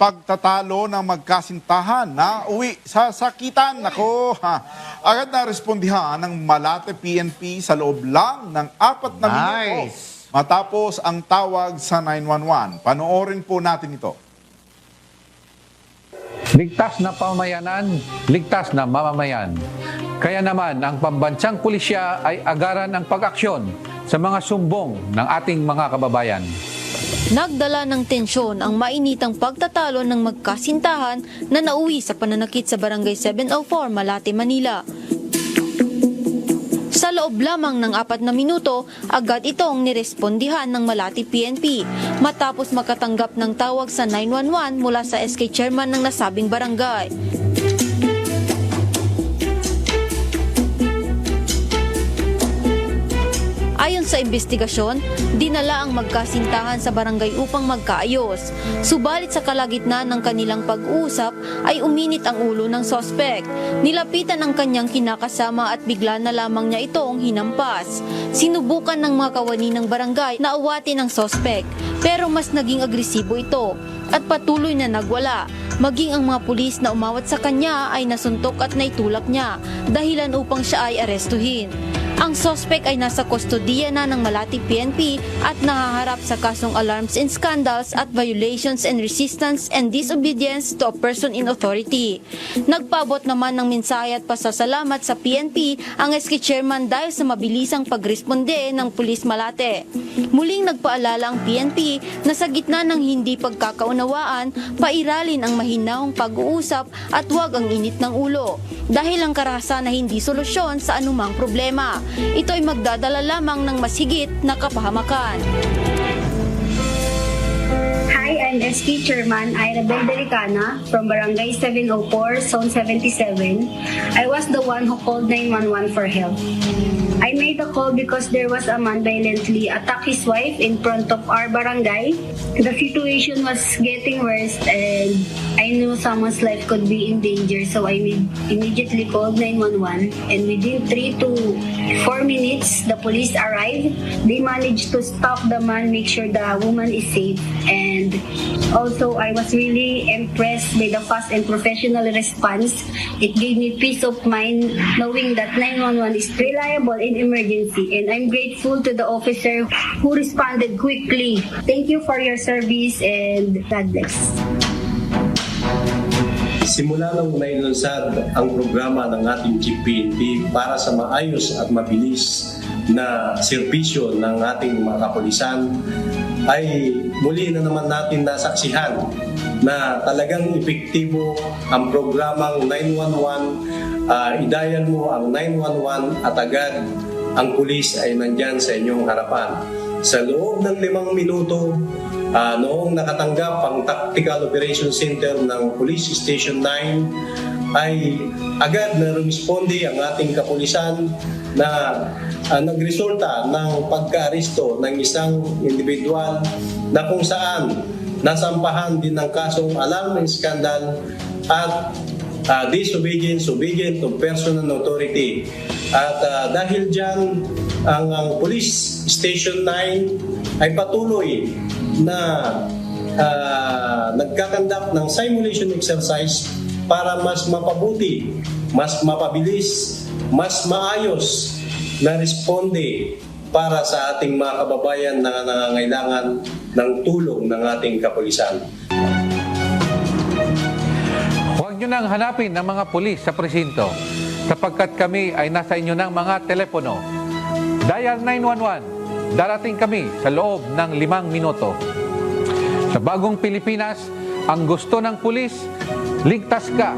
pagtatalo ng magkasintahan na uwi sa sakitan. Nako, ha. Agad na respondihan ng Malate PNP sa loob lang ng apat na minuto Nice. matapos ang tawag sa 911. Panoorin po natin ito. Ligtas na pamayanan, ligtas na mamamayan. Kaya naman ang pambansang pulisya ay agaran ang pag-aksyon sa mga sumbong ng ating mga kababayan. Nagdala ng tensyon ang mainitang pagtatalo ng magkasintahan na nauwi sa pananakit sa Barangay 704, Malate, Manila. Sa loob lamang ng apat na minuto, agad itong nirespondihan ng Malati PNP matapos makatanggap ng tawag sa 911 mula sa SK chairman ng nasabing barangay. Ayon sa investigasyon, dinala ang magkasintahan sa barangay upang magkaayos. Subalit sa kalagitnaan ng kanilang pag-uusap ay uminit ang ulo ng sospek. Nilapitan ang kanyang kinakasama at bigla na lamang niya itong hinampas. Sinubukan ng mga kawani ng barangay na awatin ang sospek pero mas naging agresibo ito at patuloy na nagwala. Maging ang mga pulis na umawat sa kanya ay nasuntok at naitulak niya dahilan upang siya ay arestuhin. Ang sospek ay nasa kustodiya na ng Malati PNP at nahaharap sa kasong alarms and scandals at violations and resistance and disobedience to a person in authority. Nagpabot naman ng mensahe at pasasalamat sa PNP ang SK Chairman dahil sa mabilisang pagresponde ng Pulis Malate. Muling nagpaalala ang PNP na sa gitna ng hindi pagkakaunawaan, pairalin ang mahinahong pag-uusap at huwag ang init ng ulo. Dahil ang karahasan na hindi solusyon sa anumang problema. Ito ay magdadala lamang ng mas higit na kapahamakan. Hi, I'm SK Chairman Ira Beldericana from Barangay 704, Zone 77. I was the one who called 911 for help. I made the call because there was a man violently attack his wife in front of our barangay. The situation was getting worse and I knew someone's life could be in danger so I immediately called 911 and within 3 to 4 minutes the police arrived. They managed to stop the man, make sure the woman is safe and also I was really impressed by the fast and professional response. It gave me peace of mind knowing that 911 is reliable in emergency and I'm grateful to the officer who responded quickly. Thank you for your service and God bless. Simula nang nailunsad ang programa ng ating GPNP para sa maayos at mabilis na serbisyo ng ating mga kapulisan ay muli na naman natin nasaksihan na talagang epektibo ang programang 911. Ah, idayan mo ang 911 at agad ang pulis ay nandyan sa inyong harapan. Sa loob ng limang minuto, Ah, noong nakatanggap ang Tactical Operation Center ng Police Station 9 ay agad na rumisponde ang ating kapulisan na ah, nagresulta ng pagka-aresto ng isang individual na kung saan nasampahan din ng kasong alarm and scandal at ah, disobedience, obedient to personal authority. At ah, dahil dyan, ang, ang Police Station 9 ay patuloy na ah, nagkakandak ng simulation exercise para mas mapabuti, mas mapabilis, mas maayos na responde para sa ating mga kababayan na nangangailangan ng tulong ng ating kapulisan. Huwag nyo nang hanapin ng mga pulis sa presinto sapagkat kami ay nasa inyo ng mga telepono. Dial 911. Darating kami sa loob ng limang minuto. Sa bagong Pilipinas, ang gusto ng pulis, ligtas ka,